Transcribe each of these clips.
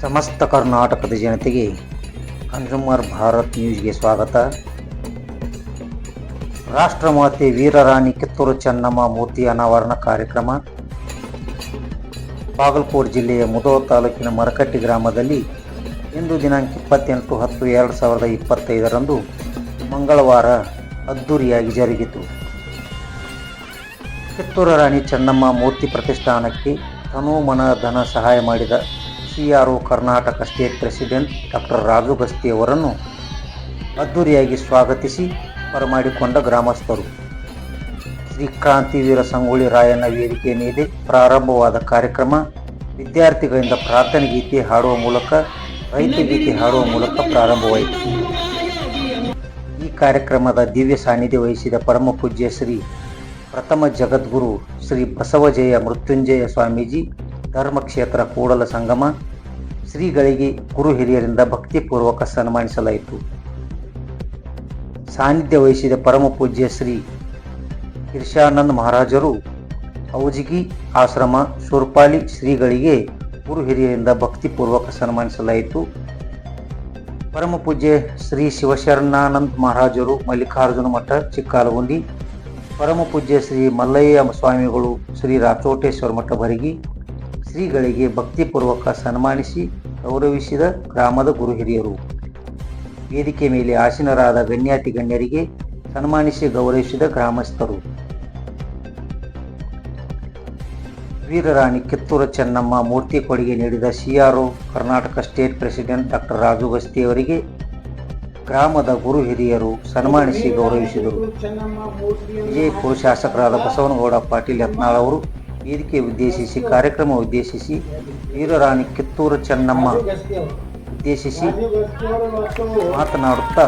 ಸಮಸ್ತ ಕರ್ನಾಟಕದ ಜನತೆಗೆ ಕನ್ಸ್ಯೂಮರ್ ಭಾರತ್ ನ್ಯೂಸ್ಗೆ ಸ್ವಾಗತ. ರಾಷ್ಟ್ರಮಾತೆ ವೀರರಾಣಿ ಕಿತ್ತೂರು ಚೆನ್ನಮ್ಮ ಮೂರ್ತಿ ಅನಾವರಣ ಕಾರ್ಯಕ್ರಮ. ಬಾಗಲಕೋಟೆ ಜಿಲ್ಲೆಯ ಮುದೋ ತಾಲೂಕಿನ ಮರಕಟ್ಟಿ ಗ್ರಾಮದಲ್ಲಿ ಇಂದು ದಿನಾಂಕ ಇಪ್ಪತ್ತೆಂಟು ಹತ್ತು ಎರಡು ಸಾವಿರದ ಇಪ್ಪತ್ತೈದರಂದು ಮಂಗಳವಾರ ಅದ್ದೂರಿಯಾಗಿ ಜರುಗಿತು. ಕಿತ್ತೂರು ರಾಣಿ ಚೆನ್ನಮ್ಮ ಮೂರ್ತಿ ಪ್ರತಿಷ್ಠಾನಕ್ಕೆ ತನು ಮನ ಧನ ಸಹಾಯ ಮಾಡಿದ C R O Karnataka state president doctor Raju Gasti ಅವರನ್ನು ಅದ್ದೂರಿಯಾಗಿ ಸ್ವಾಗತಿಸಿ ಬರಮಾಡಿಕೊಂಡ ಗ್ರಾಮಸ್ಥರು. ಶ್ರೀ ಕ್ರಾಂತಿವೀರ ಸಂಗೊಳ್ಳಿ ರಾಯಣ್ಣ ವೇದಿಕೆ ಮೇಲೆ ಪ್ರಾರಂಭವಾದ ಕಾರ್ಯಕ್ರಮ ವಿದ್ಯಾರ್ಥಿಗಳಿಂದ ಪ್ರಾರ್ಥನೆ ಗೀತೆ ಹಾಡುವ ಮೂಲಕ ರೈತ ಗೀತೆ ಹಾಡುವ ಮೂಲಕ ಪ್ರಾರಂಭವಾಯಿತು. ಈ ಕಾರ್ಯಕ್ರಮದ ದಿವ್ಯ ಸಾನ್ನಿಧ್ಯ ವಹಿಸಿದ ಪರಮ ಪೂಜ್ಯ ಶ್ರೀ ಪ್ರಥಮ ಜಗದ್ಗುರು ಶ್ರೀ ಬಸವಜಯ ಮೃತ್ಯುಂಜಯ ಸ್ವಾಮೀಜಿ ಧರ್ಮಕ್ಷೇತ್ರ ಕೂಡಲ ಸಂಗಮ ಶ್ರೀಗಳಿಗೆ ಗುರು ಹಿರಿಯರಿಂದ ಭಕ್ತಿಪೂರ್ವಕ ಸನ್ಮಾನಿಸಲಾಯಿತು. ಸಾನ್ನಿಧ್ಯ ವಹಿಸಿದ ಪರಮ ಪೂಜ್ಯ ಶ್ರೀ ಇರ್ಷಾನಂದ್ ಮಹಾರಾಜರು ಔಜಿಗಿ ಆಶ್ರಮ ಶೂರ್ಪಾಲಿ ಶ್ರೀಗಳಿಗೆ ಗುರು ಹಿರಿಯರಿಂದ ಭಕ್ತಿಪೂರ್ವಕ ಸನ್ಮಾನಿಸಲಾಯಿತು. ಪರಮ ಪೂಜ್ಯ ಶ್ರೀ ಶಿವಶರಣಾನಂದ್ ಮಹಾರಾಜರು ಮಲ್ಲಿಕಾರ್ಜುನ ಮಠ ಚಿಕ್ಕಾಲಗುಂಡಿ ಪರಮ ಪೂಜ್ಯ ಶ್ರೀ ಮಲ್ಲಯ್ಯ ಸ್ವಾಮಿಗಳು ಶ್ರೀ ರಾಚೋಟೇಶ್ವರ ಮಠ ಬರಗಿ ಶ್ರೀಗಳಿಗೆ ಭಕ್ತಿಪೂರ್ವಕ ಸನ್ಮಾನಿಸಿ ಗೌರವಿಸಿದ ಗ್ರಾಮದ ಗುರು ಹಿರಿಯರು. ವೇದಿಕೆ ಮೇಲೆ ಆಸೀನರಾದ ಗಣ್ಯಾತಿ ಗಣ್ಯರಿಗೆ ಸನ್ಮಾನಿಸಿ ಗೌರವಿಸಿದ ಗ್ರಾಮಸ್ಥರು. ವೀರರಾಣಿ ಕಿತ್ತೂರ ಚೆನ್ನಮ್ಮ ಮೂರ್ತಿ ಕೊಡುಗೆ ನೀಡಿದ CRO Karnataka state president doctor Raju Gasti ಅವರಿಗೆ ಗ್ರಾಮದ ಗುರು ಹಿರಿಯರು ಸನ್ಮಾನಿಸಿ ಗೌರವಿಸಿದರು. ವಿಜಯಪುರ ಶಾಸಕರಾದ ಬಸವನಗೌಡ ಪಾಟೀಲ್ ಯತ್ನಾಳ್ ಅವರು ವೇದಿಕೆ ಉದ್ದೇಶಿಸಿ, ಕಾರ್ಯಕ್ರಮ ಉದ್ದೇಶಿಸಿ, ವೀರರಾಣಿ ಕಿತ್ತೂರು ಚೆನ್ನಮ್ಮ ಉದ್ದೇಶಿಸಿ ಮಾತನಾಡುತ್ತಾ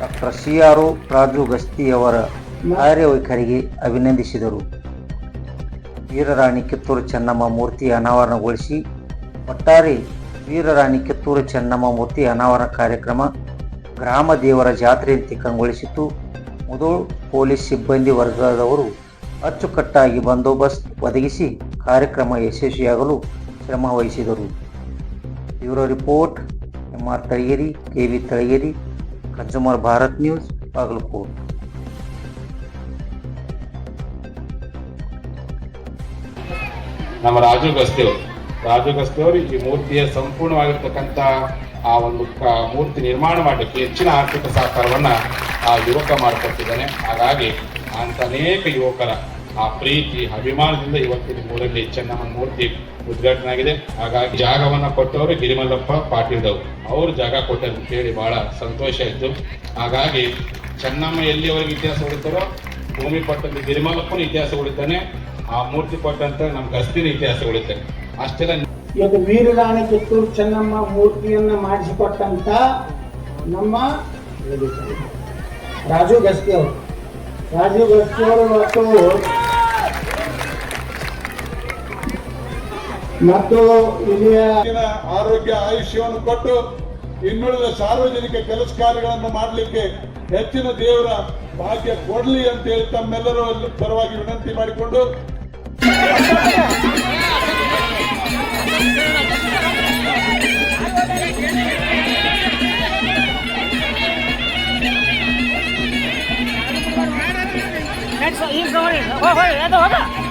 ಡಾಕ್ಟರ್ ಸಿ ಆರ್ ರಾಜು ಗಸ್ತಿಯವರ ಕಾರ್ಯವೈಖರಿಗೆ ಅಭಿನಂದಿಸಿದರು. ವೀರರಾಣಿ ಕಿತ್ತೂರು ಚೆನ್ನಮ್ಮ ಮೂರ್ತಿ ಅನಾವರಣಗೊಳಿಸಿ, ಒಟ್ಟಾರೆ ವೀರರಾಣಿ ಕಿತ್ತೂರು ಚೆನ್ನಮ್ಮ ಮೂರ್ತಿ ಅನಾವರಣ ಕಾರ್ಯಕ್ರಮ ಗ್ರಾಮ ದೇವರ ಜಾತ್ರೆಯಂತೆ ಕಂಗೊಳಿಸಿತು. ಮೊದಲು ಪೊಲೀಸ್ ಸಿಬ್ಬಂದಿ ವರ್ಗದವರು ಅಚ್ಚುಕಟ್ಟಾಗಿ ಬಂದೋಬಸ್ತ್ ಒದಗಿಸಿ ಕಾರ್ಯಕ್ರಮ ಯಶಸ್ವಿಯಾಗಲು ಶ್ರಮ ವಹಿಸಿದರು bureau report M R Talageri K V Talageri Bharat news, Bagalkot. ನಮ್ಮ ರಾಜು ಗಸ್ತಿಯವರು, ರಾಜು ಈ ಮೂರ್ತಿಯ ಸಂಪೂರ್ಣವಾಗಿರ್ತಕ್ಕಂಥ ಆ ಒಂದು ಮೂರ್ತಿ ನಿರ್ಮಾಣ ಮಾಡಲಿಕ್ಕೆ ಹೆಚ್ಚಿನ ಆರ್ಥಿಕ ಸಹಕಾರವನ್ನ ಆ ಯುವಕ ಮಾಡಿಕೊಟ್ಟಿದ್ದಾನೆ. ಹಾಗಾಗಿ ಅಂತ ಅನೇಕ ಯುವಕರ ಆ ಪ್ರೀತಿ, ಅಭಿಮಾನದಿಂದ ಇವತ್ತಿನ ಊರಲ್ಲಿ ಚೆನ್ನಮ್ಮನ ಮೂರ್ತಿ ಉದ್ಘಾಟನೆ ಆಗಿದೆ ಹಾಗಾಗಿ ಜಾಗವನ್ನ ಕೊಟ್ಟವರು ಗಿರಿಮಲ್ಲಪ್ಪ, ಪಾಟೀಲ್ದವರು. ಅವರು ಜಾಗ ಕೊಟ್ಟರು ಕೇಳಿ ಹೇಳಿ ಬಹಳ ಸಂತೋಷ ಇತ್ತು. ಹಾಗಾಗಿ ಚೆನ್ನಮ್ಮ ಎಲ್ಲಿವರೆಗೆ ಇತಿಹಾಸ ಉಳಿತಾರೋ, ಭೂಮಿ ಕೊಟ್ಟಂತ ಗಿರಿಮಲ್ಲಪ್ಪನ ಇತಿಹಾಸ ಉಳಿತಾನೆ. ಆ ಮೂರ್ತಿ ಕೊಟ್ಟಂತ ನಮ್ಮ ಗಸ್ತಿನ ಇತಿಹಾಸ ಉಳಿತೆ. ಅಷ್ಟೆಲ್ಲ ಇವತ್ತು ವೀರರಾಣಿ ಕಿತ್ತೂರು ಚೆನ್ನಮ್ಮ ಮೂರ್ತಿಯನ್ನ ಮಾಡಿಸಿಕೊಟ್ಟಂತ ನಮ್ಮ ರಾಜು ಗಸ್ತಿ ಅವರು ರಾಜು ಗಸ್ತಿ ಮತ್ತು ಮತ್ತು ಇಲ್ಲಿಯ ಆರೋಗ್ಯ ಆಯುಷ್ಯವನ್ನು ಕೊಟ್ಟು ಇನ್ನುಳಿದ ಸಾರ್ವಜನಿಕ ಕೆಲಸ ಕಾರ್ಯಗಳನ್ನು ಮಾಡಲಿಕ್ಕೆ ಹೆಚ್ಚಿನ ದೇವರ ಭಾಗ್ಯ ಕೊಡಲಿ ಅಂತ ಹೇಳಿ ತಮ್ಮೆಲ್ಲರೂ ಪರವಾಗಿ ವಿನಂತಿ ಮಾಡಿಕೊಂಡು. 快，快快来，到旁边。